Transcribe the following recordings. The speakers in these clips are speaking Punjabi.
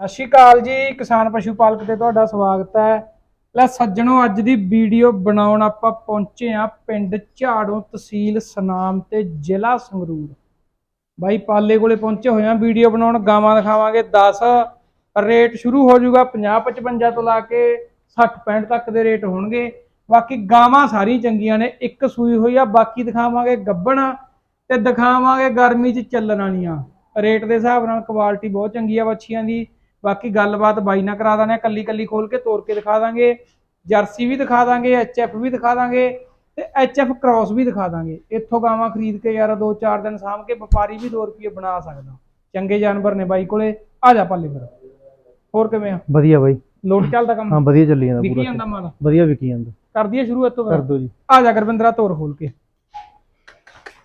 ਸਤਿ ਸ਼੍ਰੀ ਅਕਾਲ ਜੀ, ਕਿਸਾਨ ਪਸ਼ੂ ਪਾਲਕ ਤੇ ਤੁਹਾਡਾ ਸਵਾਗਤ ਹੈ। ਲੈ ਸੱਜਣੋ, ਅੱਜ ਦੀ ਵੀਡੀਓ ਬਣਾਉਣ ਆਪਾਂ ਪਹੁੰਚੇ ਆ ਪਿੰਡ ਝਾੜੋਂ ਤਹਿਸੀਲ ਸਨਾਮ ਤੇ ਜ਼ਿਲ੍ਹਾ ਸੰਗਰੂਰ। ਬਾਈ ਪਾਲੇ ਕੋਲੇ ਪਹੁੰਚੇ ਹੋਏ ਆ ਵੀਡੀਓ ਬਣਾਉਣ ਗਾਵਾਂ ਦਿਖਾਵਾਂਗੇ। 10 ਰੇਟ ਸ਼ੁਰੂ ਹੋ ਜਾਊਗਾ 50 55 ਤੋਂ ਲਾ ਕੇ 60 65 ਤੱਕ ਦੇ ਰੇਟ ਹੋਣਗੇ। ਬਾਕੀ ਗਾਵਾਂ ਸਾਰੀ ਚੰਗੀਆਂ ਨੇ, ਇੱਕ ਸੂਈ ਹੋਈ ਆ, ਬਾਕੀ ਦਿਖਾਵਾਂਗੇ ਗੱਬਣ ਤੇ ਦਿਖਾਵਾਂਗੇ ਗਰਮੀ 'ਚ ਚੱਲਣ ਵਾਲੀਆਂ। ਰੇਟ ਦੇ ਹਿਸਾਬ ਨਾਲ ਕੁਆਲਿਟੀ ਬਹੁਤ ਚੰਗੀ ਆ ਬੱਚੀਆਂ ਦੀ। ਬਾਕੀ ਗੱਲਬਾਤ ਬਾਈ ਨਾਲ ਕਰਾ ਦਾਂਗੇ ਕੱਲੀ ਕੱਲੀ ਖੋਲ ਕੇ ਤੋੜ ਕੇ ਦਿਖਾ ਦਾਂਗੇ। ਜਰਸੀ ਵੀ ਦਿਖਾ ਦਾਂਗੇ ਐਚਐਫ ਵੀ ਦਿਖਾ ਦਾਂਗੇ ਤੇ ਐਚਐਫ ਕ੍ਰਾਸ ਵੀ ਦਿਖਾ ਦਾਂਗੇ। ਇੱਥੋਂ ਗਾਵਾਂ ਖਰੀਦ ਕੇ ਯਾਰ ਦੋ ਚਾਰ ਦਿਨ ਸਾਂਭ ਕੇ ਵਪਾਰੀ ਵੀ 2 ਰੁਪਏ ਬਣਾ ਸਕਦਾ। ਚੰਗੇ ਜਾਨਵਰ ਨੇ ਬਾਈ ਕੋਲੇ ਆ ਜਾ ਪੱਲੇ ਫਿਰ। ਹੋਰ ਕਿਵੇਂ ਆ? ਵਧੀਆ ਬਾਈ। ਲੋਡ ਚੱਲਦਾ ਕੰਮ? ਹਾਂ ਵਧੀਆ ਚੱਲੀ ਜਾਂਦਾ ਵਿਕੀ ਪੂਰਾ ਜਾਂਦਾ ਮਾਲ? ਵਧੀਆ ਵਿਕੀ ਜਾਂਦਾ। ਕਰ ਦਈਏ ਸ਼ੁਰੂ ਇੱਥੋਂ ਕਰ ਦੋ ਜੀ। ਆ ਜਾ ਗੁਰਵਿੰਦਰਾ ਤੋਰ ਖੋਲ ਕੇ।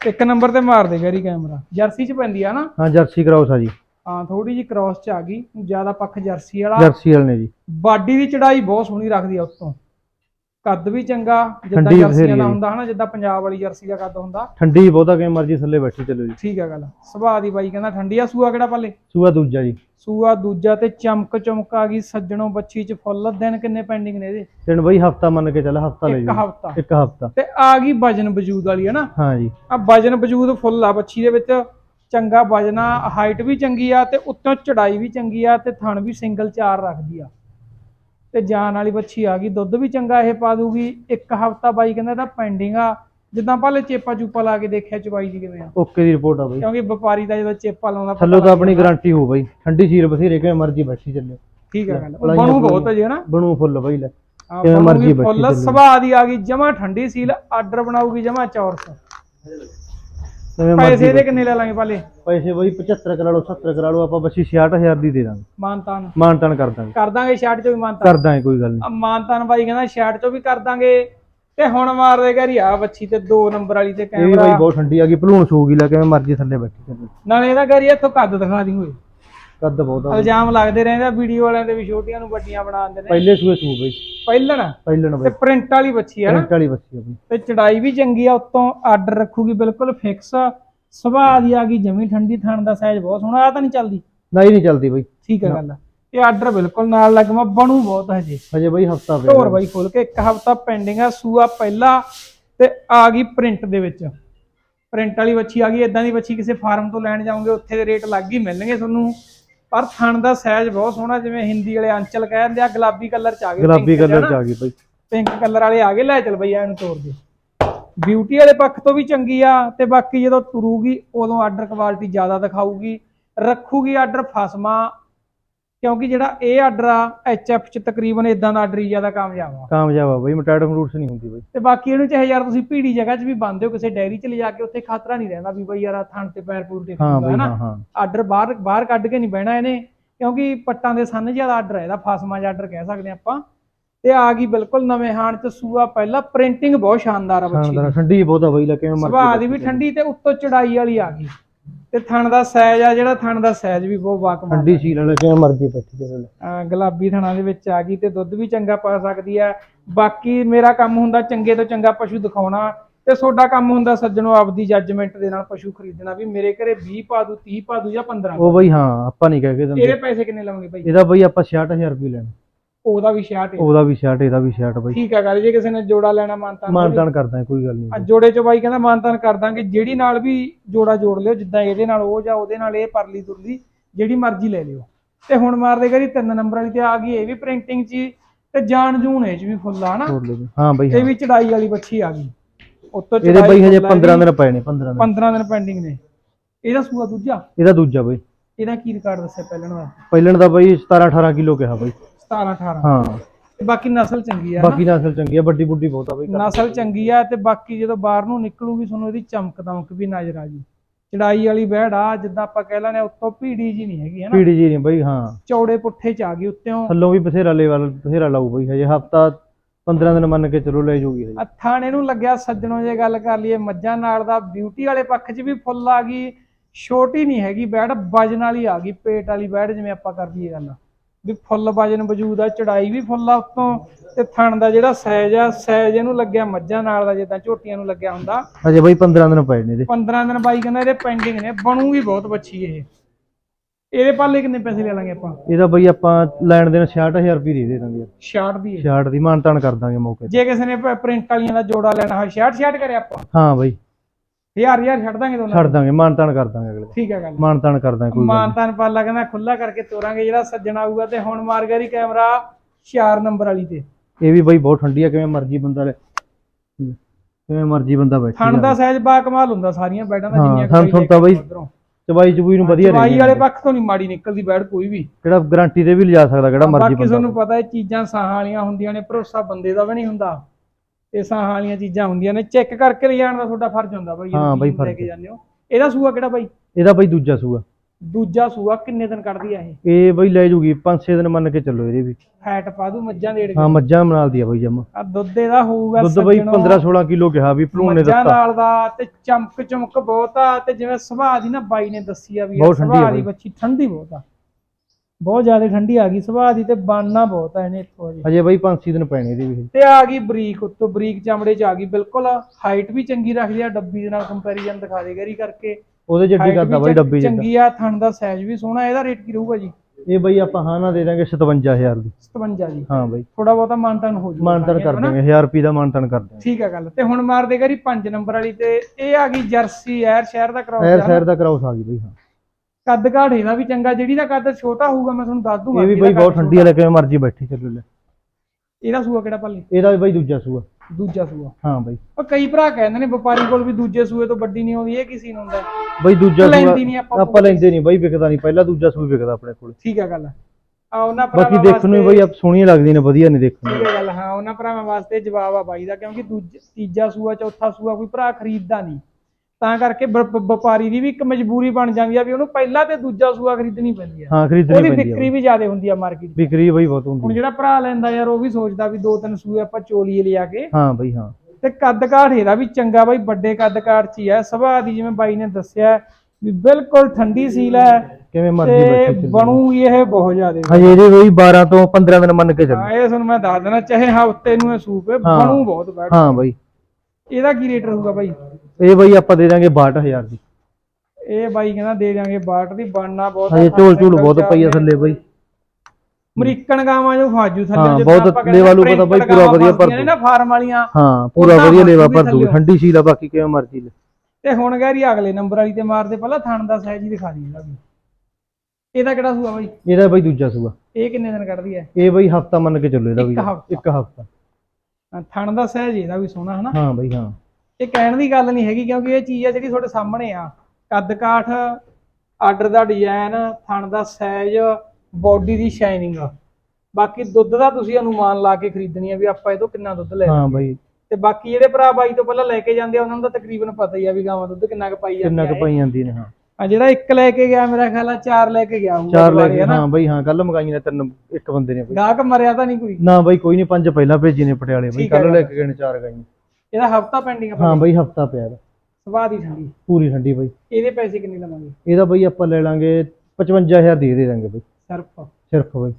ਇੱਕ ਨੰਬਰ ਤੇ ਮਾਰ ਦੇ ਗੈਰੀ ਕੈਮਰਾ। ਜਰਸੀ ਚ ਪੈਂਦੀ ਆ ਨਾ? ਹਾਂ ਜਰਸੀ ਕਰਾਉਸ ਆ ਜੀ। ਹਾਂ ਥੋੜੀ ਜੀ ਕ੍ਰਾਸ ਚ ਆ ਗਈ। ਜ਼ਿਆਦਾ ਪੱਖ ਜਰਸੀ ਵਾਲਾ। ਜਰਸੀ ਵਾਲੇ ਨੇ ਜੀ। ਬਾਡੀ ਦੀ ਚੜਾਈ ਬਹੁਤ ਸੋਹਣੀ ਰੱਖਦੀ ਆ ਉੱਤੋਂ। ਕੱਦ ਵੀ ਚੰਗਾ ਜਿੱਦਾਂ ਠੰਡੀ ਜਰਸੀਆਂ ਬਥੇਰੀ ਦਾ ਆ। ਹੁੰਦਾ ਹਨਾ ਜਿੱਦਾਂ ਪੰਜਾਬ ਵਾਲੀ ਜਰਸੀ ਦਾ ਕੱਦ ਹੁੰਦਾ। ਠੰਡੀ ਬਹੁਤਾ ਕਿਵੇਂ ਮਰਜ਼ੀ ਥੱਲੇ ਬੈਠੀ ਚੱਲੋ ਜੀ। ਠੀਕ ਆ ਗੱਲ। ਸੁਭਾਅ ਦੀ ਬਾਈ ਕਹਿੰਦਾ ਠੰਡੀ ਆ। ਸੂਆ ਕਿਹੜਾ ਪਾਲੇ? ਸੂਆ ਦੂਜਾ ਜੀ। ਸੂਆ ਦੂਜਾ ਤੇ ਚਮਕ ਚਮਕ ਆ ਗਈ। ਸੱਜਣੋਂ ਬੱਚੀ ਚ ਫੁੱਲ। ਦਿਨ ਕਿੰਨੇ ਪੈਂਡਿੰਗ ਨੇ ਇਹਦੇ? ਦਿਨ ਬਾਈ ਹਫਤਾ ਮੰਨ ਕੇ ਚੱਲ ਹਫਤਾ ਲੈ ਇੱਕ ਜੀ। ਹਫਤਾ। ਇੱਕ ਹਫਤਾ। ਤੇ ਆ ਗਈ ਵਜਨ ਵਜੂਦ ਵਾਲੀ ਹੈ ਨਾ ਹਾਂ ਜੀ। ਆ ਵਜਨ ਵਜੂਦ ਫੁੱਲ ਆ ਬੱਚੀ ਦੇ ਵਿੱਚ। ਚੰਗਾ ਵਜਨ ਹਾਈਟ ਵੀ ਚੰਗੀ ਆ ਤੇ ਉੱਤੋਂ ਚੜਾਈ ਵੀ ਚੰਗੀ ਆ ਤੇ ਥਣ ਵੀ ਸਿੰਗਲ ਚਾਰ ਰੱਖਦੀ ਆ। ਤੇ ਜਾਨ ਵਾਲੀ ਬੱਚੀ ਆ ਗਈ ਦੁੱਧ ਵੀ ਚੰਗਾ ਇਹ ਪਾ ਦੂਗੀ। ਇੱਕ ਹਫਤਾ ਬਾਈ ਕਹਿੰਦਾ ਇਹਦਾ ਪੈਂਡਿੰਗ ਆ। ਜਿੱਦਾਂ ਪਹਿਲੇ ਚੇਪਾ ਚੂਪਾ ਲਾ ਕੇ ਦੇਖਿਆ ਚਵਾਈ ਦੀ ਕਿਵੇਂ ਆ। ਓਕੇ ਦੀ ਰਿਪੋਰਟ ਆ ਬਾਈ। ਕਿਉਂਕਿ ਵਪਾਰੀ ਦਾ ਜਦੋਂ ਚੇਪਾ ਲਾਉਂਦਾ ਥੱਲੋਂ ਤਾਂ ਆਪਣੀ। ਗਾਰੰਟੀ ਹੋ ਬਾਈ। ਠੰਡੀ ਸੀਰ ਬਥੇਰੇ ਕਿਵੇਂ ਮਰਜ਼ੀ ਬੈਠੀ ਚੱਲਿਓ ਠੀਕ ਆ ਗੱਲ। ਬਣੂ। ਬਹੁਤ ਹੈ ਜੀ ਹਨਾ? ਬਣੂ ਫੁੱਲ ਬਾਈ ਲੈ। ਕਿਵੇਂ ਮਰਜ਼ੀ ਬੱਚੀ ਫੁੱਲ। ਚੱਲੇ। ਸੁਭਾਅ ਦੀ ਆ ਗਈ। ਜਮਾ ਠੰਡੀ ਸੀਲ ਆਰਡਰ ਬਣਾਉਗੀ ਜਮਾ ਚੌਰਸ। ਕਿਵੇਂ ਪੈਸੇ ਇਹਦੇ ਕਿੰਨੇ ਲੈ ਲਾਂਗੇ ਪਾਲੇ? ਪੈਸੇ ਬਾਈ 75 ਕਰਾ ਲਓ 70 ਕਰਾ ਲਓ ਆਪਾਂ ਬੱਚੀ 66000 ਦੀ ਦੇ ਦਾਂਗੇ। ਮਾਨਤਾਨ। ਮਾਨਤਾਨ ਕਰ ਦਾਂਗੇ। ਕਰ ਦਾਂਗੇ ਸ਼ਾਰਟ ਚੋਂ ਵੀ ਮਾਨਤਾਨ। ਕਰ ਦਾਂਗੇ ਕੋਈ ਗੱਲ ਨਹੀਂ ਮਾਨਤਾਨ ਬਾਈ ਕਹਿੰਦਾ ਸ਼ਾਰਟ ਚੋਂ ਵੀ ਕਰ ਦਾਂਗੇ। ਤੇ ਹੁਣ ਮਾਰ ਦੇ ਘਰੀ ਆ ਬੱਚੀ ਤੇ 2 ਨੰਬਰ ਵਾਲੀ ਤੇ ਇਹ ਵੀ ਬਾਈ ਕੈਮਰਾ। ਬਹੁਤ ਠੰਡੀ ਆ ਗਈ ਭਲੂਣ ਸੂਗੀ ਲੈ ਕਿਵੇਂ ਮਰਜ਼ੀ ਥੱਲੇ ਬੈਠੀ ਚੱਲਿਓ ਨਾਲੇ ਇਹਦਾ ਘਰੀ ਇੱਥੋਂ ਕੱਦ ਦਿਖਾ ਦੀ ਹੋਏ ਕੱਦ ਬਹੁਤ ਆ ਇਲਜ਼ਾਮ ਲੱਗਦੇ ਰਹਿੰਦੇ ਆ ਵੀਡੀਓ ਵਾਲਿਆਂ ਦੇ ਵੀ ਛੋਟੀਆਂ ਨੂੰ ਵੱਡੀਆਂ ਬਣਾ ਦਿੰਦੇ ਨੇ। ਪਹਿਲੇ ਸੂਏ ਸੂ ਬਾਈ। ਪਹਿਲਣ? ਪਹਿਲਣ ਤੇ ਬਾਈ ਪ੍ਰਿੰਟ ਵਾਲੀ ਬੱਚੀ ਆ ਨਾ। ਕਰੰਟ ਵਾਲੀ ਬੱਚੀ ਆ ਬਾਈ। ਤੇ ਚੜਾਈ ਵੀ ਚੰਗੀ ਆ ਉੱਤੋਂ ਆਰਡਰ ਰੱਖੂਗੀ ਬਿਲਕੁਲ ਫਿਕਸ ਸੁਭਾਅ ਦੀ ਆ ਗਈ ਜਮੀ ਠੰਡੀ ਥਣ ਦਾ ਸਾਈਜ਼ ਬਹੁਤ ਸੋਹਣਾ ਆ ਤਾਂ ਨਹੀਂ ਚੱਲਦੀ? ਨਹੀਂ ਨਹੀਂ ਚੱਲਦੀ ਬਾਈ। ਠੀਕ ਹੈ ਗੱਲ ਇਹ ਆਰਡਰ ਬਿਲਕੁਲ ਨਾਲ ਲੱਗਵਾ ਬਣੂ ਬਹੁਤ ਹੈ ਜੀ ਹਜੇ ਬਾਈ ਹਫਤਾ ਪਿਆ ਢੋਰ ਬਾਈ ਖੋਲ ਕੇ ਇੱਕ ਹਫਤਾ ਪੈਂਡਿੰਗ ਆ ਸੂਆ ਪਹਿਲਾ ਤੇ ਆ ਗਈ ਪ੍ਰਿੰਟ ਦੇ ਵਿੱਚ। ਪ੍ਰਿੰਟ ਵਾਲੀ ਬੱਚੀ ਆ ਗਈ ਇਦਾਂ ਦੀ ਬੱਚੀ ਕਿਸੇ ਫਾਰਮ ਤੋਂ ਲੈਣ ਜਾਓਗੇ ਉੱਥੇ ਦੇ ਰੇਟ ਲੱਗ ਹੀ ਮਿਲਣਗੇ ਤੁਹਾਨੂੰ। ਪਰ ਥਣ ਦਾ ਸਾਈਜ਼ ਬਹੁਤ ਸੋਹਣਾ ਜਿਵੇਂ ਹਿੰਦੀ ਵਾਲੇ ਅੰਚਲ ਕਹਿੰਦੇ ਆ ਗੁਲਾਬੀ ਕਲਰ ਚ ਆ ਗਏ ਗੁਲਾਬੀ ਕਲਰ ਚ ਆ ਗਈ ਬਾਈ। ਪਿੰਕ ਕਲਰ ਵਾਲੇ ਆ ਗਏ ਲੈ ਚੱਲ ਬਈ ਇਹਨੂੰ ਤੋੜ ਦੇ। ਬਿਊਟੀ ਵਾਲੇ ਪੱਖ ਤੋਂ ਵੀ ਚੰਗੀ ਆ ਤੇ ਬਾਕੀ ਜਦੋਂ ਤੁਰੂਗੀ ਉਦੋਂ ਆਰਡਰ ਕੁਆਲਿਟੀ ਜ਼ਿਆਦਾ ਦਿਖਾਊਗੀ। ਰੱਖੂਗੀ ਆਰਡਰ ਫਸਮਾ ਕਿਉਂਕਿ ਜਿਹੜਾ ਇਹ ਆਰਡਰ ਆ ਐਚਐਫ ਚ ਤਕਰੀਬਨ ਇਦਾਂ ਦਾ ਆਰਡਰ ਹੀ ਜ਼ਿਆਦਾ ਕਾਮਯਾਬ ਆ। ਕਾਮਯਾਬ ਆ ਬਾਈ ਮਟਾਡ ਫਰੂਟਸ ਨਹੀਂ ਹੁੰਦੀ ਬਾਈ। ਤੇ ਬਾਕੀ ਇਹਨੂੰ ਚਾਹੇ ਯਾਰ ਤੁਸੀਂ ਭੀੜੀ ਜਗ੍ਹਾ 'ਚ ਵੀ ਬੰਦੇ ਹੋ ਕਿਸੇ ਡੈਰੀ 'ਚ ਲਿਜਾ ਕੇ ਉੱਥੇ ਖਤਰਾ ਨਹੀਂ ਰਹਿੰਦਾ ਵੀ ਬਈ ਯਾਰ ਆਹ ਥਣ ਤੇ ਪੈਰ ਪੂਰ ਤੇ ਹਾਂ ਬਾਈ ਹਾਂ ਆਰਡਰ ਬਾਹਰ ਬਾਹਰ ਕੱਢ ਕੇ ਨਹੀਂ ਬਹਿਣਾ ਇਹਨੇ ਕਿਉਂਕਿ ਪੱਟਾਂ ਦੇ ਸੰਨ ਜ਼ਿਆਦਾ ਆਰਡਰ ਹੈ ਇਹਦਾ ਫਸਮਾ ਜਿਹਾ ਆਰਡਰ ਕਹਿ ਸਕਦੇ ਆਪਾਂ। ਤੇ ਆ ਗਈ ਬਿਲਕੁਲ ਨਵੇਂ ਹਾਣ ਚ ਸੂਆ ਪਹਿਲਾਂ ਪ੍ਰਿੰਟਿੰਗ ਬਹੁਤ ਸ਼ਾਨਦਾਰ ਆ ਬੱਚੀ ਸ਼ਾਨਦਾਰ ਠੰਡੀ ਬਹੁਤ ਆ ਬਾਈ ਲੈ ਕਿਵੇਂ ਸੁਭਾਅ ਦੀ ਵੀ ਠੰਡੀ ਤੇ ਉੱਤੋਂ ਚੜਾਈ ਵਾਲੀ ਆ ਗਈ। ਤੇ ਥਣ ਦਾ ਸਾਈਜ਼ ਆ ਜਿਹੜਾ ਥਣ ਦਾ ਸਾਈਜ਼ ਵੀ ਬਹੁਤ ਵਾਕਮਾਲ ਠੰਡੀ ਸੀਲ ਵਾਲੇ ਕਿਵੇਂ ਮਰਜ਼ੀ ਬੈਠੀ ਚੱਲ ਅਹ ਗੁਲਾਬੀ ਥਣਾ ਦੇ ਵਿੱਚ ਆ ਗਈ ਤੇ ਦੁੱਧ ਵੀ ਚੰਗਾ ਪਾ ਸਕਦੀ ਹੈ ਬਾਕੀ ਮੇਰਾ ਕੰਮ ਹੁੰਦਾ ਚੰਗੇ ਤੋਂ ਚੰਗਾ ਪਸ਼ੂ ਦਿਖਾਉਣਾ ਤੇ ਤੁਹਾਡਾ ਕੰਮ ਹੁੰਦਾ ਸੱਜਣੋ ਆਪਦੀ ਜੱਜਮੈਂਟ ਦੇ ਨਾਲ ਪਸ਼ੂ ਖਰੀਦਣਾ ਵੀ ਮੇਰੇ ਘਰੇ 20 ਪਾ ਦੂ 30 ਪਾ ਦੂ ਜਾਂ 15 ਉਹ ਬਾਈ ਹਾਂ ਆਪਾਂ ਨਹੀਂ ਕਹਿ ਕੇ ਦਿੰਦੇ। ਪੈਸੇ ਕਿੰਨੇ ਲਵਾਂਗੇ ਭਾਈ ਇਹਦਾ ਬਾਈ ਆਪਾਂ 66000 ਰੁਪਏ ਲੈਣਾ। ਉਹਦਾ ਵੀ 66 ਹੈ ਉਹਦਾ ਵੀ 66 ਇਹਦਾ ਵੀ 66 ਬਾਈ। ਠੀਕ ਹੈ ਗੱਲ ਜੇ ਕਿਸੇ ਨੇ ਜੋੜਾ ਲੈਣਾ ਮਾਨਤਾਨ ਮਾਨਤਾਨ ਕਰਦਾ ਕੋਈ ਗੱਲ ਆ ਨਹੀਂ ਜੋੜੇ ਚ ਬਾਈ ਕਹਿੰਦਾ ਮਾਨਤਾਨ ਕਰ ਦਾਂਗੇ ਜਿਹੜੀ ਨਾਲ ਵੀ ਜੋੜਾ ਜੋੜ ਲਿਓ ਜਿੱਦਾਂ ਇਹਦੇ ਨਾਲ ਉਹ ਜਾਂ ਉਹਦੇ ਨਾਲ ਇਹ ਪਰਲੀ ਤੁਰਲੀ ਜਿਹੜੀ ਮਰਜ਼ੀ ਲੈ ਲਿਓ। ਤੇ ਹੁਣ ਮਾਰਦੇ ਕਰੀ ਤਿੰਨ ਨੰਬਰ ਵਾਲੀ ਤੇ ਆ ਗਈ ਇਹ ਵੀ ਪ੍ਰਿੰਟਿੰਗ ਚ ਤੇ ਜਾਨ ਜੂਨ ਇਹ ਚ ਵੀ ਫੁੱਲ ਆ ਨਾ। ਹਾਂ ਬਾਈ ਇਹ ਵੀ ਚੜਾਈ ਵਾਲੀ ਬੱਚੀ ਆ ਗਈ। ਉੱਤੋਂ ਇਹਦੇ ਬਾਈ ਹਜੇ ਫੁੱਲ ਆ 15 ਗਈ, ਦਿਨ ਪਏ ਨੇ 15 ਦਿਨ। 15 ਦਿਨ ਪੈਂਡਿੰਗ ਨੇ। ਇਹਦਾ ਸੂਆ ਦੂਜਾ? ਇਹਦਾ ਦੂਜਾ ਬਾਈ। ਇਹਦਾ ਕੀ ਰਿਕਾਰਡ ਦੱਸਿਆ ਪਹਿਲਾਂ ਦਾ? ਪਹਿਲਣ ਦਾ ਬਾਈ 17 18 ਕਿਲੋ ਕਿਹਾ ਬਾਈ। 17 18 ਹਾਂ। ਤੇ ਬਾਕੀ ਨਸਲ ਚੰਗੀ ਆ ਨਾ। ਬਾਕੀ ਨਸਲ ਚੰਗੀ ਆ ਵੱਡੀ ਬੁੱਢੀ ਬਹੁਤ ਆ ਬਾਈ ਨਸਲ ਚੰਗੀ ਆ ਤੇ ਬਾਕੀ ਜਦੋਂ ਬਾਹਰ ਨੂੰ ਨਿਕਲੂਗੀ ਤੁਹਾਨੂੰ ਇਹਦੀ ਚਮਕ ਦਮਕ ਵੀ ਨਜ਼ਰ ਆ ਜੀ। ਚੜਾਈ ਵਾਲੀ ਬਹਿੜ ਆ ਜਿੱਦਾਂ ਆਪਾਂ ਕਹਿ ਲੈਣੇ ਉੱਤੋਂ ਭੀੜੀ ਜੀ ਨਹੀਂ ਹੈਗੀ ਹਨਾ ਪੀੜੀ ਜੀ ਨਹੀਂ ਬਾਈ ਹਾਂ। ਚੌੜੇ ਪੁੱਠੇ ਚ ਆ ਗਈ ਉੱਤੋਂ। ਥੱਲੋਂ ਵੀ ਬਥੇਰਾ ਲੈਵਲ ਬਥੇਰਾ ਲਾਊ ਬਾਈ ਹਜੇ ਹਫਤਾ 15 ਦਿਨ ਮੰਨ ਕੇ ਚਲੋ ਲੈ ਜੂਗੀ ਹਜੇ। ਆ ਥਾਣੇ ਨੂੰ ਲੱਗਿਆ ਸੱਜਣੋ ਜੇ ਗੱਲ ਕਰ ਲਈਏ ਮੱਝਾਂ ਨਾਲ ਦਾ ਬਿਊਟੀ ਵਾਲੇ ਪੱਖ 'ਚ ਵੀ ਫੁੱਲ ਆ ਗਈ। ਛੋਟੀ ਨਹੀਂ ਹੈਗੀ ਬੈੜ ਵਜਨ ਵਾਲੀ ਆ ਗਈ ਪੇਟ ਵਾਲੀ ਬੈੜ ਜਿਵੇਂ ਆਪਾਂ ਕਰ ਲਈਏ ਗੱਲ। ਵੀ ਫੁੱਲ ਵਜਨ ਵਜੂਦ ਆ ਚੜਾਈ ਵੀ ਫੁੱਲ ਆ ਉੱਤੋਂ। ਤੇ ਥਣ ਦਾ ਜਿਹੜਾ ਸਾਈਜ਼ ਆ ਸਾਈਜ਼ ਇਹਨੂੰ ਲੱਗਿਆ ਮੱਝਾਂ ਨਾਲ ਦਾ ਜਿੱਦਾਂ ਝੋਟੀਆਂ ਨੂੰ ਲੱਗਿਆ ਹੁੰਦਾ। ਹਜੇ ਬਾਈ 15 ਦਿਨ ਪਏ ਨੇ ਇਹਦੇ। 15 ਦਿਨ ਬਾਈ ਕਹਿੰਦਾ ਇਹਦੇ ਪੈਂਡਿੰਗ ਨੇ ਬਣੂਗੀ ਬਹੁਤ ਬੱਚੀ ਇਹ। ਇਹਦੇ ਪਾਲੇ ਕਿੰਨੇ ਪੈਸੇ ਲੈ ਲਾਂਗੇ ਆਪਾਂ? ਇਹਦਾ ਬਈ ਆਪਾਂ ਲੈਣ ਦੇਣ 66000 ਰੁਪਏ ਦੇ ਦੇ ਦਾਂਗੇ। 66 ਦੀ ਹੈ। 66 ਦੀ ਮਾਨਤਾਨ ਕਰ ਦਾਂਗੇ ਮੌਕੇ ਤੇ। ਜੇ ਕਿਸੇ ਨੇ ਪ੍ਰਿੰਟ ਵਾਲੀਆਂ ਦਾ ਜੋੜਾ ਲੈਣਾ ਹੋਇਆ 66 66 ਕਰੇ ਆਪਾਂ? ਹਾਂ ਬਈ। ਹਜ਼ਾਰ ਹਜ਼ਾਰ ਛੱਡ ਦਾਂਗੇ ਦੋਨਾਂ ਛੱਡ ਦਾਂਗੇ ਮਾਨਤਾਨ ਕਰ ਦਾਂਗੇ ਅਗਲੇ। ਠੀਕ ਹੈ ਗੱਲ। ਮਾਨਤਾਨ ਕਰ ਦਾਂਗੇ ਕੋਈ ਗੱਲ। ਮਾਨਤਾਨ ਪਾਲਾ ਕਹਿੰਦਾ ਖੁੱਲਾ ਕਰਕੇ ਤੋਰਾਂਗੇ ਜਿਹੜਾ ਸੱਜਣ ਆਊਗਾ ਤੇ ਹੁਣ ਮਾਰ ਗਿਆ ਜੀ ਕੈਮਰਾ 4 ਨੰਬਰ ਵਾਲੀ ਤੇ। ਇਹ ਵੀ ਬਈ ਬਹੁਤ ਠੰਡੀ ਆ ਕਿਵੇਂ ਮਰਜ਼ੀ ਬੰਦਾ ਲੈ ਕਿਵੇਂ ਮਰਜ਼ੀ ਬੰਦਾ ਬੈਠੀ ਥਣ ਦਾ। ਸਾਈਜ਼ ਬਾ ਕਮਾਲ ਹੁੰਦਾ ਸਾਰੀਆਂ ਬੈਡਾਂ ਦਾ ਹਾਂ, ਥੁਣ ਤਾਂ ਬਈ ਉੱਧਰੋਂ। ਚਵਾਈ ਚਬੂਈ ਨੂੰ ਵਧੀਆ ਚਵਾਈ ਵਾਲੇ ਪੱਖ ਤੋਂ ਨਹੀਂ ਮਾੜੀ ਨਿਕਲਦੀ ਬੈਡ ਕੋਈ ਵੀ। ਕਿਹੜਾ ਗਾਰੰਟੀ ਤੇ ਵੀ ਲਿਜਾ ਸਕਦਾ ਕਿਹੜਾ ਮਰਜ਼ੀ ਬਾਕੀ ਬੰਦਾ ਤੁਹਾਨੂੰ ਪਤਾ ਇਹ ਚੀਜ਼ਾਂ ਸਾਹਾਂ ਵਾਲੀਆਂ ਹੁੰਦੀਆਂ ਨੇ ਭਰੋਸਾ ਬੰਦੇ ਦਾ ਵੀ ਨਹੀਂ ਹੁੰਦਾ। ਇਹ ਸਾਹਾਂ ਵਾਲੀਆਂ ਚੀਜ਼ਾਂ ਹੁੰਦੀਆਂ ਨੇ ਚੈੱਕ ਕਰਕੇ ਲਿਜਾਣ ਦਾ ਤੁਹਾਡਾ ਫਰਜ਼ ਹੁੰਦਾ ਬਾਈ ਹਾਂ ਬਾਈ, ਚੀਜ਼ ਲੈ ਫਰਜ਼ ਕੇ ਜਾਂਦੇ ਹੋ। ਇਹਦਾ ਸੂਆ ਕਿਹੜਾ ਬਾਈ? ਇਹਦਾ ਬਈ ਦੂਜਾ ਸੂਆ। ਦੂਜਾ ਸੂਆ ਕਿੰਨੇ ਦਿਨ ਕੱਢਦੀ ਆ ਇਹ? ਇਹ ਬਈ ਲੈ ਜੂਗੀ 5-6 ਦਿਨ ਮੰਨ ਕੇ ਚੱਲੋ ਇਹਦੇ ਵੀ। ਫੈਟ ਪਾ ਦੂ ਮੱਝਾਂ ਦੇ ਹਾਂ ਮੱਝਾਂ ਨਾਲ ਦੀ ਆ ਬਈ ਜਮ। ਆ ਦੁੱਧ ਇਹਦਾ ਹੋਊਗਾ ਦੁੱਧ ਬਈ ਸੱਜਣੋ, 15-16 ਕਿਲੋ ਕਿਹਾ ਵੀ ਭਲੂਣ ਨੇ ਮੱਝਾਂ ਨਾਲ ਦਾ ਤੇ ਚਮਕ ਚਮਕ ਬਹੁਤ ਆ ਤੇ ਜਿਵੇਂ ਸੁਭਾਅ ਦੀ ਨਾ ਬਾਈ ਨੇ ਦੱਸੀ ਆ ਵੀ ਸੁਭਾਅ ਦੀ। ਬੱਚੀ ਠੰਡੀ ਬਹੁਤ ਆ। ਬਹੁਤ ਜ਼ਿਆਦਾ ਠੰਡੀ ਆ ਗਈ ਸੁਭਾਅ ਦੀ ਤੇ ਬਾਨਾ ਬਹੁਤ ਆ ਇਹਨੇ ਇੱਥੋਂ ਅਜੇ ਅਜੇ ਬਈ 5-6 ਦਿਨ ਪੈਣੇ ਇਹਦੇ ਵੀ। ਤੇ ਆ ਗਈ ਬਰੀਕ ਉੱਤੋਂ ਬਰੀਕ ਚਮੜੇ ਚ ਆ ਗਈ ਬਿਲਕੁਲ ਹਾਈਟ ਵੀ ਚੰਗੀ ਰੱਖਦੀ ਆ ਡੱਬੀ ਦੇ ਨਾਲ ਕੰਪੈਰੀਜ਼ਨ ਦਿਖਾ ਦੇ ਗਰੀ ਕਰਕੇ। ਉਹਦੇ ਜੱਡੀ ਕਰਦਾ ਬਈ ਡੱਬੀ ਚੰਗੀ ਆ ਥਣ ਦਾ ਸਾਈਜ਼ ਵੀ ਸੋਹਣਾ ਇਹਦਾ ਰੇਟ ਕੀ ਰਹੂਗਾ ਜੀ? ਇਹ ਬਈ ਆਪਾਂ ਹਾਂ ਨਾ ਦੇ ਦਾਂਗੇ 57000 ਦੀ। 57 ਜੀ। ਹਾਂ ਬਈ। ਥੋੜਾ ਬਹੁਤਾ ਮਾਨਤਨ ਹੋ ਜੂਗਾ ਮਾਨਤਨ ਕਰ? ਦਾਂਗੇ 1000 ਰੁਪਏ ਦਾ ਮਾਨਤਨ ਕਰ ਦਾਂਗੇ ਠੀਕ ਆ ਗੱਲ ਤੇ ਹੁਣ ਮਾਰ ਦੇ ਗਰੀ 5 ਨੰਬਰ ਵਾਲੀ ਤੇ ਇਹ ਆ ਗਈ ਜਰਸੀ ਐਰ ਸ਼ਹਿਰ ਦਾ ਕਰਾਉ ਐਰ ਸ਼ਹਿਰ ਦਾ ਕਰਾਉਸ ਆ ਗਈ ਬਈ ਹਾਂ। ਕੱਦ ਕਾਠ ਇਹਦਾ ਵੀ ਚੰਗਾ ਜਿਹੜੀ ਦਾ ਕੱਦ ਛੋਟਾ ਹੋਊਗਾ ਮੈਂ ਤੁਹਾਨੂੰ ਦੱਸ ਦੂੰਗਾ ਇਹ ਵੀ ਬਈ ਬਹੁਤ ਠੰਡੀ ਆ ਲੈ ਕਿਵੇਂ ਮਰਜ਼ੀ ਬੈਠੀ ਚੱਲੋ ਲੈ। ਇਹਦਾ ਸੂਆ ਕਿਹੜਾ ਪਾਲੇ? ਇਹਦਾ ਵੀ ਬਈ ਦੂਜਾ ਸੂਆ। ਦੂਜਾ ਸੂਆ। ਹਾਂ ਬਈ। ਉਹ ਕਈ ਭਰਾ ਕਹਿੰਦੇ ਨੇ ਵਪਾਰੀ ਕੋਲ ਵੀ ਦੂਜੇ ਸੂਏ ਤੋਂ ਵੱਡੀ ਨਹੀਂ ਆਉਂਦੀ ਇਹ ਕੀ ਸੀਨ ਹੁੰਦਾ? ਬਈ ਦੂਜਾ ਸੂਆ ਲੈਂਦੀ ਨਹੀਂ ਆਪਾਂ ਆਪਾਂ ਲੈਂਦੇ ਨਹੀਂ ਬਈ ਵਿਕਦਾ ਨਹੀਂ। ਪਹਿਲਾ ਦੂਜਾ ਸੂਆ ਵਿਕਦਾ ਆਪਣੇ ਕੋਲ। ਠੀਕ ਆ ਗੱਲ ਆ। ਉਹਨਾਂ ਬਾਕੀ ਭਰਾਵਾਂ ਦੇਖਣ ਨੂੰ ਬਈ ਆਪ ਸੋਹਣੀਆਂ ਲੱਗਦੀਆਂ ਨੇ ਵਧੀਆ ਨੇ ਦੇਖਣ ਨੂੰ। ਠੀਕ ਗੱਲ ਹਾਂ ਉਹਨਾਂ ਭਰਾਵਾਂ ਵਾਸਤੇ ਜਵਾਬ ਆ ਬਾਈ ਦਾ ਕਿਉਂਕਿ ਦੂਜਾ ਤੀਜਾ ਸੂਆ ਚੌਥਾ ਸੂਆ ਕੋਈ ਭਰਾ ਖਰੀਦਦਾ ਨਹੀਂ। ਤਾਂ ਕਰਕੇ ਵਪਾਰੀ ਦੀ ਵੀ ਇੱਕ ਮਜਬੂਰੀ ਬਣ ਜਾਂਦੀ ਆ ਵੀ ਉਹਨੂੰ ਪਹਿਲਾ ਤੇ ਦੂਜਾ ਸੂਆ ਖਰੀਦਣੀ ਪੈਂਦੀ ਆ। ਹਾਂ ਖਰੀਦਣੀ ਉਹਦੀ ਪੈਂਦੀ ਵਿਕਰੀ ਵੀ ਜ਼ਿਆਦਾ ਹੁੰਦੀ ਆ ਮਾਰਕੀਟ ਵਿਕਰੀ ਬਈ ਬਹੁਤ ਹੁਣ ਹੁੰਦੀ ਆ। ਜਿਹੜਾ ਭਰਾ ਲੈਂਦਾ ਯਾਰ ਉਹ ਵੀ ਸੋਚਦਾ ਵੀ ਦੋ ਤਿੰਨ ਸੂਏ ਆਪਾਂ ਚੋਲੀਏ ਲਿਆ ਕੇ। ਹਾਂ ਬਈ ਹਾਂ। ਤੇ ਕੱਦ ਕਾਠ ਇਹਦਾ ਵੀ ਚੰਗਾ ਬਾਈ ਵੱਡੇ ਕੱਦ ਕਾਠ ਚ ਹੀ ਹੈ ਸੁਭਾਅ ਦੀ ਜਿਵੇਂ ਬਾਈ ਨੇ ਦੱਸਿਆ ਵੀ ਬਿਲਕੁਲ ਠੰਡੀ ਸੀਲ ਹੈ ਕਿਵੇਂ ਮਰਜ਼ੀ ਤੇ ਬੈਠੀ ਬਣੂਗੀ ਇਹ ਬਹੁਤ ਜ਼ਿਆਦਾ। ਹਜੇ ਇਹਦੇ ਬਈ 12 ਤੋਂ 15 ਦਿਨ ਮੰਨ ਕੇ ਚੱਲੋ ਹਾਂ ਇਹ ਤੁਹਾਨੂੰ ਮੈਂ ਦੱਸ ਦੇਣਾ ਚਾਹੇ ਹਫ਼ਤੇ ਨੂੰ ਇਹ ਸੂਪ ਹੈ ਹਾਂ। ਬਣੂ ਬਹੁਤ ਬੈਠ ਹਾਂ ਬਈ। ਇਹਦਾ ਕੀ ਰੇਟ ਰਹੂਗਾ ਬਾਈ? ਇਹ ਬਈ ਆਪਾਂ ਦੇ ਦਾਂਗੇ 62000 ਦੀ। ਇਹ ਬਾਈ ਕਹਿੰਦਾ ਦੇ ਦਿਆਂਗੇ ਬਾਟ ਦੀ ਬਣਨਾ ਬਹੁਤ ਹਜੇ ਝੋਲ ਝੂਲ ਬਹੁਤ ਪਈ ਆ ਥੱਲੇ ਬਈ। ਅਮਰੀਕਨ ਗਾਵਾਂ ਜੋ ਫਾਜੂ ਥੱਲੇ ਹਾਂ, ਬਹੁਤ ਲੈਵਲ ਨੂੰ ਪਤਾ ਬਾਈ ਪੂਰਾ ਵਧੀਆ ਫਸਦੀਆਂ ਨੇ ਨਾ ਫਾਰਮ ਵਾਲੀਆਂ। ਹਾਂ ਪੂਰਾ ਵਧੀਆ ਲੇਵਾ ਭਰ ਦੂ। ਠੰਡੀ ਸੀਲ ਆ ਬਾਕੀ ਕਿਵੇਂ ਮਰਜ਼ੀ ਲੈ। ਤੇ ਹੁਣ ਗੈਰੀ ਅਗਲੇ ਨੰਬਰ ਵਾਲੀ ਤੇ ਮਾਰਦੇ ਪਹਿਲਾਂ ਥਣ ਦਾ ਸਾਈਜ਼ ਹੀ ਦਿਖਾ ਦੀ ਇਹਦਾ ਵੀ ਇਹਦਾ ਕਿਹੜਾ ਸੂਆ ਬਾਈ? ਇਹਦਾ ਬਈ ਦੂਜਾ ਸੂਆ। ਇਹ ਕਿੰਨੇ ਦਿਨ ਕੱਢਦੀ ਹੈ? ਇਹ ਬਈ ਹਫਤਾ ਮੰਨ ਕੇ ਚੱਲੋ ਇਹਦਾ ਵੀ। ਇੱਕ ਹਫ਼ਤਾ। ਥਣ ਦਾ ਸਾਈਜ਼ ਇਹਦਾ ਵੀ ਸੋਹਣਾ ਹਨਾ। ਹਾਂ ਬਈ ਹਾਂ। ਇਹ ਕਹਿਣ ਦੀ ਗੱਲ ਨਹੀਂ ਹੈਗੀ ਕਿਉਂਕਿ ਇਹ ਚੀਜ਼ ਆ ਜਿਹੜੀ ਤੁਹਾਡੇ ਸਾਹਮਣੇ ਆ। ਕੱਦ ਕਾਠ ਆਰਡਰ ਦਾ ਡਿਜ਼ਾਈਨ ਥਣ ਦਾ ਸਾਈਜ਼ ਬਾਡੀ ਦੀ ਸ਼ਾਈਨਿੰਗ ਬਾਕੀ ਦੁੱਧ ਦਾ ਤੁਸੀਂ ਅਨੁਮਾਨ ਲਾ ਕੇ ਖਰੀਦਣੀ ਆ ਵੀ ਆਪਾਂ ਇਹ ਤੋਂ ਕਿੰਨਾ ਦੁੱਧ ਲੈ ਹਾਂ ਬਈ। ਤੇ ਬਾਕੀ ਜਿਹੜੇ ਭਰਾ ਬਾਈ ਤੋਂ ਪਹਿਲਾਂ ਲੈ ਕੇ ਜਾਂਦੇ ਆ ਉਹਨਾਂ ਨੂੰ ਤਾਂ ਤਕਰੀਬਨ ਪਤਾ ਹੀ ਆ ਵੀ ਗਾਵਾਂ ਦੁੱਧ ਕਿੰਨਾ ਕੁ ਪਾਈ ਕਿੰਨਾ ਕੁ ਜਾਂਦੀ ਪਾਈ ਜਾਂਦੀ ਨੇ ਹਾਂ। ਆ ਜਿਹੜਾ ਇੱਕ ਲੈ ਕੇ ਗਿਆ ਮੇਰਾ ਖਿਆਲ ਆ ਚਾਰ ਲੈ ਕੇ ਗਿਆ ਹੋਊਗਾ ਚਾਰ ਲੈ ਦੁਬਾਰੇ, ਕੇ ਹਨਾ? ਹਾਂ ਬਈ ਹਾਂ ਕੱਲ ਮੰਗਾਈਆਂ ਨੇ ਤਿੰਨ ਇੱਕ ਬੰਦੇ ਨੇ ਬਈ। ਗਾਹਕ ਮਰਿਆ ਤਾਂ ਨਹੀਂ ਕੋਈ? ਨਾ ਬਈ ਕੋਈ ਨਹੀਂ ਪੰਜ ਪਹਿਲਾਂ ਭੇਜੀ ਨੇ ਪਟਿਆਲੇ ਬਈ ਠੀਕ ਹੈ ਕੱਲ ਲੈ। ਕੇ ਗਏ ਨੇ ਚਾਰ ਗਾਈਆਂ। ਇਹਦਾ ਹਫਤਾ ਪੈਂਡਿੰਗ ਹਾਂ ਬਈ ਹਫਤਾ ਪਿਆ ਇਹਦਾ। ਸਵਾਹ ਦੀ ਠੰਡੀ। ਪੂਰੀ ਠੰਡੀ ਬਈ। ਇਹਦੇ ਪੈਸੇ ਕਿੰਨੇ ਲਵਾਂਗੇ? ਇਹਦਾ ਬਈ ਆਪਾਂ ਲੈ ਲਾਂਗੇ 55000 ਦੇ ਦੇ ਦਾਂਗੇ ਬਈ। ਸਿਰਫ। ਸਿਰਫ ਬਈ।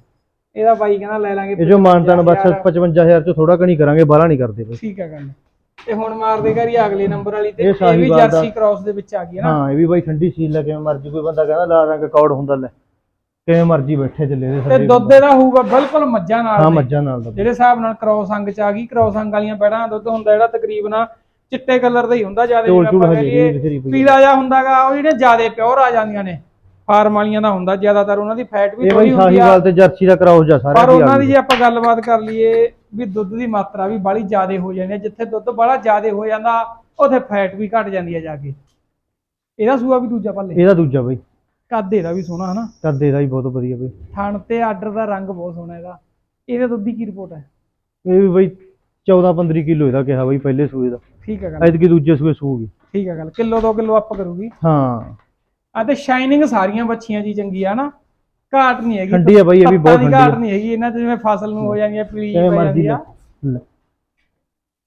ਇਹਦਾ ਬਾਈ ਕਹਿੰਦਾ ਲੈ ਲਾਂਗੇ ਇਹ ਜੋ ਮਾਨਤਾਨ ਬਸ 55,000 55000 ਚ ਥੋੜਾ ਕਣੀ ਕਰਾਂਗੇ ਬਾਹਲਾ ਨਹੀਂ ਕਰਦੇ ਬਈ। ਠੀਕ ਹੈ ਗੱਲ। ਤੇ ਹੁਣ ਮਾਰਦੇ ਕਰੀ ਅਗਲੇ ਨੰਬਰ ਵਾਲੀ ਤੇ। ਇਹ ਇਹ ਵੀ ਸਾਹੀਵਾਲ ਦਾ- ਜਰਸੀ ਕ੍ਰਾਸ ਦੇ ਵਿੱਚ ਆ ਗਈ ਹੈ ਨਾ। ਹਾਂ ਇਹ ਵੀ ਬਈ ਠੰਡੀ ਸੀਲ ਲੈ ਕਿਵੇਂ ਮਰਜ਼ੀ ਕੋਈ ਬੰਦਾ ਕਹਿੰਦਾ ਲਾਲ ਰੰਗ ਕੌੜ ਹੁੰਦਾ ਲੈ। ਕਿਵੇਂ ਮਰਜ਼ੀ ਬੈਠੇ ਚੱਲੇ ਦੇ ਤੇ ਦੁੱਧ ਇਹਦਾ ਹੋਊਗਾ ਬਿਲਕੁਲ ਮੱਝਾਂ ਨਾਲ ਹਾਂ ਦੇ। ਮੱਝਾਂ ਨਾਲ ਦਾ ਜਿਹੜੇ ਹਿਸਾਬ ਨਾਲ ਕ੍ਰਾਸ ਅੰਗ ਚ ਆ ਗਈ ਕ੍ਰਾਸ ਅੰਗ ਵਾਲੀਆਂ ਬੈੜਾਂ ਦਾ ਦੁੱਧ ਹੁੰਦਾ ਜਿਹੜਾ ਤਕਰੀਬਨ ਚਿੱਟੇ ਕਲਰ ਦਾ ਹੀ ਹੁੰਦਾ ਜ਼ਿਆਦਾ ਝੋਲ ਝੂਲ ਹਜੇ ਕਹੀਏ ਵੀ ਬਥੇਰੀ ਪਈ ਆ। ਪੀਲਾ ਜਿਹਾ ਹੁੰਦਾਗਾ ਉਹ ਜਿਹੜੇ ਜ਼ਿਆਦਾ ਪਿਓਰ ਆ ਜਾਂਦੀਆਂ ਨੇ ਫਾਰਮ ਵਾਲੀਆਂ ਦਾ ਹੁੰਦਾ ਜ਼ਿਆਦਾਤਰ ਉਹਨਾਂ ਦੀ ਫੈਟ ਵੀ ਇਹ ਥੋੜੀ ਹੁੰਦੀ ਆ। ਸਾਹੀਵਾਲ ਤੇ ਜਰਸੀ ਦਾ ਕਰਾਉਸ ਜਾ ਸਾਰੇ ਪਰ ਉਹਨਾਂ ਦੀ ਜੇ ਆਪਾਂ ਗੱਲਬਾਤ ਕਰ ਲਈਏ ਵੀ ਦੁੱਧ ਦੀ ਮਾਤਰਾ ਵੀ ਬਾਹਲੀ ਜ਼ਿਆਦਾ ਹੋ ਜਾਂਦੀ ਹੈ। ਜਿੱਥੇ ਦੁੱਧ ਬਾਹਲਾ ਜ਼ਿਆਦਾ ਹੋ ਜਾਂਦਾ ਉੱਥੇ ਫੈਟ ਵੀ ਘਟ ਜਾਂਦੀ ਹੈ ਜਾ ਕੇ। ਇਹਦਾ ਸੂਆ ਵੀ ਦੂਜਾ ਪੱਲੇ। ਇਹਦਾ ਦੂਜਾ ਬਈ। ਕੱਦ ਇਹਦਾ ਵੀ ਸੋਹਣਾ ਹਨਾ? ਕੱਦੇ ਦਾ ਹੀ ਬਹੁਤ ਵਧੀਆ ਬਈ। ਥਣ ਤੇ ਆਰਡਰ ਦਾ ਰੰਗ ਬਹੁਤ ਸੋਹਣਾ ਇਹਦਾ। ਇਹਦੇ ਦੁੱਧ ਦੀ ਕੀ ਰਿਪੋਰਟ ਹੈ? ਇਹ ਵੀ ਬਈ 14 15 ਕਿਲੋ ਇਹਦਾ ਕਿਹਾ ਬਈ ਪਹਿਲੇ ਸੂਏ ਦਾ। ਠੀਕ ਹੈ ਗੱਲ। ਐਤਕੀ ਦੂਜੇ ਸੂਏ ਸੂਗੀ ਠੀਕ ਹੈ ਗੱਲ। ਕਿਲੋ 2 ਕਿਲੋ ਅਪ ਕਰੂਗੀ। ਹਾਂ। ਆ ਤੇ ਸ਼ਾਈਨਿੰਗ ਸਾਰੀਆਂ ਬੱਚੀਆਂ ਜੀ ਚੰਗੀ ਆ ਨਾ ਘਾਟ ਨਹੀਂ ਹੈਗੀ ਠੰਡੀ ਆ ਬਈ ਇਹ ਵੀ ਬਹੁਤ ਠੰਡੀ ਘਾਟ ਆ। ਨਹੀਂ ਹੈਗੀ ਇਹਨਾਂ ਚ ਜਿਵੇਂ ਫਸਲ ਨੂੰ ਹੋ ਜਾਂਦੀ ਹੈ ਪੀਲੀ ਪੈ ਜਾਂਦੀ ਆ। ਲੈ।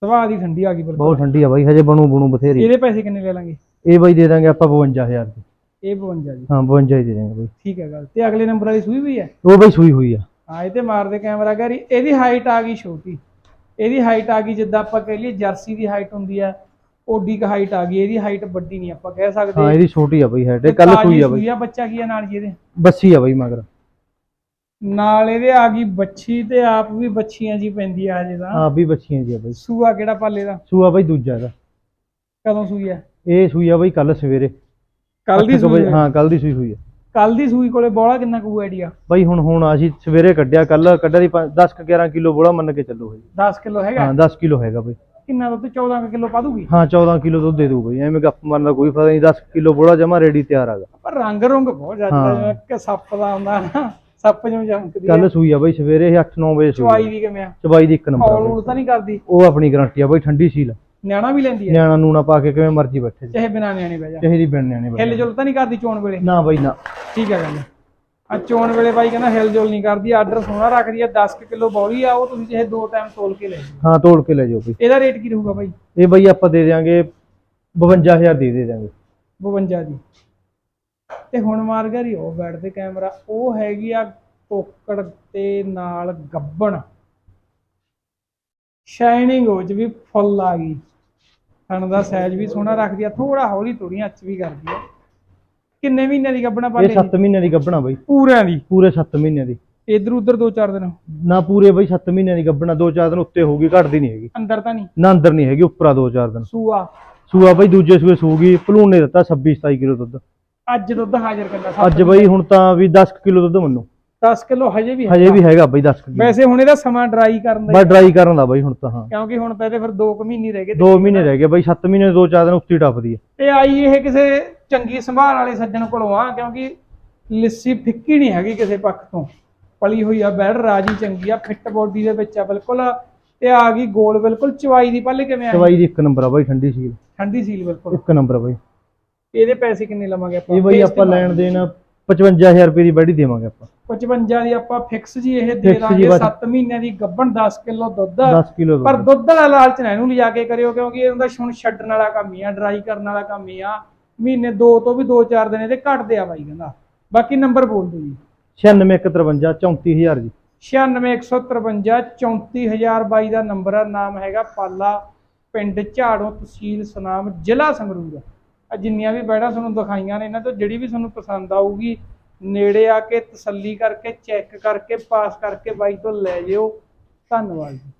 ਸੁਭਾਅ ਦੀ ਠੰਡੀ ਆ ਗਈ ਬਿਲਕੁਲ। ਬਹੁਤ ਠੰਡੀ ਆ ਬਾਈ ਹਜੇ ਬਣੂ ਬਣੂ ਬਥੇਰੀ। ਇਹਦੇ ਪੈਸੇ ਕਿੰਨੇ ਲੈ ਲਾਂਗੇ? ਇਹ ਬਾਈ ਦੇ ਦਾਂਗੇ ਆਪਾਂ 52000 ਦੀ। ਇਹ 52 ਜੀ। ਹਾਂ 52 ਹੀ ਦੇ ਦਾਂਗੇ ਬਾਈ। ਠੀਕ ਹੈ ਗੱਲ। ਤੇ ਅਗਲੇ ਨੰਬਰ ਵਾਲੀ ਸੂਈ ਵੀ ਹੈ? ਉਹ ਬਾਈ ਸੂਈ ਹੋਈ ਆ। ਹਾਂ ਇਹ ਤੇ ਮਾਰਦੇ ਕੈਮਰਾ ਕਰੀ ਇਹਦੀ ਹਾਈਟ ਆ ਗਈ ਛੋਟੀ। ਇਹਦੀ ਹਾਈਟ ਆ ਗਈ ਜਿੱਦਾਂ ਆਪਾਂ ਕਹਿ ਲਈਏ ਜਰਸੀ ਦੀ ਹਾਈਟ ਹੁੰਦੀ ਹੈ ਓਡੀ ਕ ਹਾਈਟ ਆ ਗਈ ਇਹਦੀ ਹਾਈਟ ਵੱਡੀ ਨਹੀਂ ਆਪਾਂ ਕਹਿ ਹਾਂ ਸਕਦੇ ਇਹਦੀ ਛੋਟੀ ਆ ਬਈ ਹੈ ਤੇ ਕੱਲ ਸੂਈ ਆ ਬਈ। ਆ ਬੱਚਾ ਕੀ ਆ ਨਾਲ ਜੀ ਇਹਦੇ? ਬੱਸੀ ਆ ਬਈ ਮਗਰ। ਨਾਲ ਇਹਦੇ ਆ ਗਈ ਬੱਚੀ ਤੇ ਆਪ ਵੀ ਬੱਚੀਆਂ ਜੀ ਪੈਂਦੀ ਆ ਹਜੇ ਤਾਂ। ਹਾਂ ਵੀ ਬੱਚੀਆਂ ਜੀ ਆ ਬਈ। ਸੂਆ ਕਿਹੜਾ ਪਾਲੇ ਦਾ? ਸੂਆ ਬਈ ਦੂਜਾ ਇਹਦਾ। ਕਦੋਂ ਸੂਈ ਹੈ ਇਹ ਸੂਈ ਆ ਬਈ ਕੱਲ ਸਵੇਰੇ। ਕੱਲ ਦੀ ਸੂਈ ਹਾਂ ਕੱਲ ਦੀ ਸੂਈ ਹੋਈ ਆ। ਕੱਲ ਦੀ ਸੂਈ ਕੋਲੇ ਬੋਲਾ ਕਿੰਨਾ ਕੁ ਆਈਡੀਆ ਬਈ ਹੁਣ ਹੁਣ ਅਸੀਂ ਸਵੇਰੇ ਕੱਢਿਆ ਕੱਲ ਕੱਢਿਆ ਦੀ 10 11 ਕਿਲੋ ਬੋਲਾ ਮੰਨ ਕੇ ਚੱਲੋ ਬਈ। 10 ਕਿਲੋ ਹੈਗਾ? ਹਾਂ 10 ਕਿਲੋ ਹੈਗਾ ਬਈ। ਕਿੰਨਾ ਦੁੱਧ 14 ਕਿਲੋ ਪਾ ਦੂਗੀ ਹਾਂ 14 ਕਿਲੋ ਦੁੱਧ ਦੇ ਦੂ ਬਈ ਐਵੇਂ ਗੱਪ ਮਾਰਨ ਦਾ ਕੋਈ ਫਾਇਦਾ ਨਹੀਂ 10 ਕਿਲੋ ਬੋਲਾ ਜਮਾ ਰੈਡੀ ਤਿਆਰ ਆਗਾ ਪਰ ਰੰਗ ਰੰਗ ਬਹੁਤ ਜ਼ਿਆਦਾ ਕਿ ਸੱਪ ਦਾ ਹੁੰਦਾ ਨਾ ਸੱਪ ਜਿਵੇਂ ਚਮਕਦੀ ਕੱਲ ਸੂਈ ਆ ਬਈ ਸਵੇਰੇ 8-9 ਵਜੇ ਸੂਈ ਚਵਾਈ। ਦੀ ਕਿਵੇਂ ਆ? ਚਬਾਈ ਦੀ ਇੱਕ ਨੰਬਰ ਔਲ। ਉਲ ਤਾਂ ਨਹੀਂ ਕਰਦੀ? ਉਹ ਆਪਣੀ ਗਾਰੰਟੀ ਆ ਬਈ ਠੰਡੀ ਸੀਲ। ਨਿਆਣਾ ਵੀ ਲੈਂਦੀ ਹੈ ਨਿਆਣਾ ਨੂਣਾ ਪਾ ਕੇ ਕਿਵੇਂ ਮਰਜ਼ੀ ਬੈਠੇ ਜੀ। ਚਾਹੇ ਬਿਨਾ ਨਿਆਣੇ ਬਹਿ ਜਾ। ਚਾਹੇ ਦੀ ਬਿਨ ਨਿਆਣੇ ਹਿੱਲ ਬੈਠੇ ਜੁਲ ਤਾਂ ਨਹੀਂ ਕਰਦੀ ਚੋਣ ਵੇਲੇ? ਨਾ ਬਈ ਨਾ। ਠੀਕ ਹੈ ਗੱਲ ਆ ਚੋਣ ਵੇਲੇ ਬਾਈ ਕਹਿੰਦਾ ਹਿਲ ਜੁਲ ਨਹੀਂ ਕਰਦੀ ਆਰਡਰ ਸੋਹਣਾ ਰੱਖਦੀ ਆ 10 ਕਿਲੋ ਬੌਲੀ ਆ ਉਹ ਤੁਸੀਂ ਚਾਹੇ ਦੋ ਟਾਈਮ ਤੋਲ ਕੇ ਲੈ ਜਾਓ। ਹਾਂ ਤੋੜ ਕੇ ਲੈ ਜਾਓ ਬਈ। ਇਹਦਾ ਰੇਟ ਕੀ ਰਹੂਗਾ ਬਾਈ? ਇਹ ਬਈ ਆਪਾਂ ਦੇ ਦਿਆਂਗੇ 52000 ਦੀ ਦੇ ਦਿਆਂਗੇ। 52 ਦੀ। ਤੇ ਹੁਣ ਮਾਰ ਗਿਆ ਉਹ ਬੈਠ ਤੇ ਕੈਮਰਾ ਉਹ ਹੈਗੀ ਆ ਕੋਕੜ ਤੇ ਨਾਲ ਗੱਬਣ। ਸ਼ਾਈਨਿੰਗ ਹੋ ਚ ਵੀ ਫੁੱਲ ਆ ਗਈ। ਥਣ ਦਾ ਸਾਈਜ਼ ਵੀ ਸੋਹਣਾ ਰੱਖਦੀ ਆ ਥੋੜਾ ਹੌਲੀ ਥੋੜੀਆਂ ਅੱਚ ਵੀ ਕਰਦੀ ਆ। ਕਿੰਨੇ ਮਹੀਨਿਆਂ ਦੀ ਗੱਬਣਾ ਇਹ ਪਾਲੇ 7 ਮਹੀਨਿਆਂ ਦੀ ਗੱਭਣਾ ਬਈ। ਪੂਰਿਆਂ ਦੀ? ਪੂਰੇ 7 ਮਹੀਨਿਆਂ ਦੀ। ਇਧਰ ਉਧਰ ਦੋ ਚਾਰ ਦਿਨ। ਨਾ ਪੂਰੇ ਬਈ 7 ਮਹੀਨਿਆਂ ਦੀ ਗੱਭਣਾ ਦੋ ਚਾਰ ਦਿਨ ਉੱਤੇ ਹੋਊਗੀ ਘਟਦੀ ਨਹੀਂ ਹੈਗੀ। ਅੰਦਰ ਤਾਂ ਨਹੀਂ? ਨਾ ਅੰਦਰ ਨਹੀਂ ਹੈਗੀ ਉੱਪਰਾ ਦੋ ਚਾਰ ਦਿਨ। ਸੂਆ। ਸੂਆ ਬਈ ਦੂਜੇ ਸੂਏ ਸੂਗੀ ਭਲੂਣ ਨੇ ਦਿੱਤਾ 26 27 ਕਿਲੋ ਦੁੱਧ। ਅੱਜ ਦੁੱਧ ਹਾਜ਼ਰ ਕਰਦਾ ਅੱਜ ਬਈ ਹੁਣ ਤਾਂ ਵੀ 10 ਕਿਲੋ ਦੁੱਧ ਮੰਨੂ। 10 ਕਿਲੋ ਹਜੇ ਵੀ ਹਜੇ ਵੀ ਹੈਗਾ। ਬਈ 10 ਕਿਲੋ। ਵੈਸੇ ਹੁਣ ਇਹਦਾ ਸਮਾਂ ਡਰਾਈ ਕਰਨ ਦਾ ਬਸ ਡਰਾਈ ਕਰਨ ਦਾ ਬਈ ਹੁਣ ਤਾਂ ਹਾਂ। ਕਿਉਂਕਿ ਹੁਣ ਤਾਂ ਇਹਦੇ ਫਿਰ 2 ਕੁ ਮਹੀਨੇ ਰਹਿ ਗਏ 2 ਮਹੀਨੇ ਰਹਿ ਗਏ ਬਈ 7 ਮਹੀਨੇ ਦੋ ਚਾਰ ਦਿਨ ਉੱਤੇ ਟੱਪਦੀ ਹੈ ਇਹ ਆਈ ਇਹ ਕਿਸੇ ਚੰਗੀ ਸੰਭਾਲ ਵਾਲੇ ਸੱਜਣ ਕੋਲੋਂ ਆ ਕਿਉਂਕਿ ਲਿੱਸੀ ਫਿੱਕੀ ਨਹੀਂ ਹੈਗੀ ਕਿਸੇ ਪੱਖ ਤੋਂ। ਪਲੀ ਹੋਈ ਆ ਬੈੜ ਰਾਜੀ ਚੰਗੀ ਆ ਫਿੱਟ ਬੋਡੀ ਦੇ ਵਿੱਚ ਆ ਬਿਲਕੁਲ। ਤੇ ਆ ਗਈ ਗੋਲ ਬਿਲਕੁਲ ਚਵਾਈ ਦੀ। ਪੱਲੇ ਕਿਵੇਂ ਆ ਦਵਾਈ ਦੀ ਇੱਕ ਨੰਬਰ ਆ ਬਈ ਠੰਡੀ ਸੀਲ। ਠੰਡੀ ਸੀਲ ਬਿਲਕੁਲ। ਇੱਕ ਨੰਬਰ ਆ ਬਈ। ਇਹਦੇ ਪੈਸੇ ਕਿੰਨੇ ਲਵਾਂਗੇ ਆਪਾਂ? ਇਹ ਬਈ ਤੇ ਆਪਾਂ ਲੈਣ ਦੇਣ 55000 ਰੁਪਏ ਦੀ ਬੈੜੀ ਦੇਵਾਂਗੇ ਆਪਾਂ। 55 ਦੀ ਆਪਾਂ ਫਿਕਸ ਜੀ ਇਹ ਦੇ Fix ਜੀ ਦਾਂਗੇ ਬਸ। 7 ਮਹੀਨਿਆਂ ਦੀ ਗੱਬਣ 10 ਕਿਲੋ ਦੁੱਧ। 10 ਕਿਲੋ ਪਰ ਦੁੱਧ ਵਾਲਾ ਲਾਲਚ ਨਾ ਇਹਨੂੰ ਲਿਜਾ ਕੇ ਕਰਿਓ ਕਿਉਂਕਿ ਇਹਨਾਂ ਦਾ ਹੁਣ ਛੱਡਣ ਵਾਲਾ ਕੰਮ ਹੀ ਆ ਡਰਾਈ ਕਰਨ ਵਾਲਾ ਕੰਮ ਹੀ ਆ। ਮਹੀਨੇ ਦੋ ਤੋਂ ਵੀ 2-4 ਦਿਨ ਇਹਦੇ ਘਟਦੇ ਆ ਬਾਈ ਕਹਿੰਦਾ। ਬਾਕੀ ਨੰਬਰ ਬੋਲ ਦਿਓ ਜੀ। 9653 34000 ਜੀ। 96153 34022 ਦਾ ਨੰਬਰ ਆ ਨਾਮ ਹੈਗਾ ਪਾਲਾ ਪਿੰਡ ਝਾੜੋ ਤਹਿਸੀਲ ਸੁਨਾਮ ਜ਼ਿਲ੍ਹਾ ਸੰਗਰੂਰ। ਆ ਜਿੰਨੀਆਂ ਵੀ ਬੈੜਾਂ ਤੁਹਾਨੂੰ ਦਿਖਾਈਆਂ ਨੇ ਇਹਨਾਂ ਤੋਂ, ਜਿਹੜੀ ਵੀ ਤੁਹਾਨੂੰ ਪਸੰਦ ਆਊਗੀ, ਨੇੜੇ ਆ ਕੇ ਤਸੱਲੀ ਕਰਕੇ ਚੈੱਕ ਕਰਕੇ ਪਾਸ ਕਰਕੇ ਬਾਈ ਤੋਂ ਲੈ ਜਿਓ। ਧੰਨਵਾਦ ਜੀ।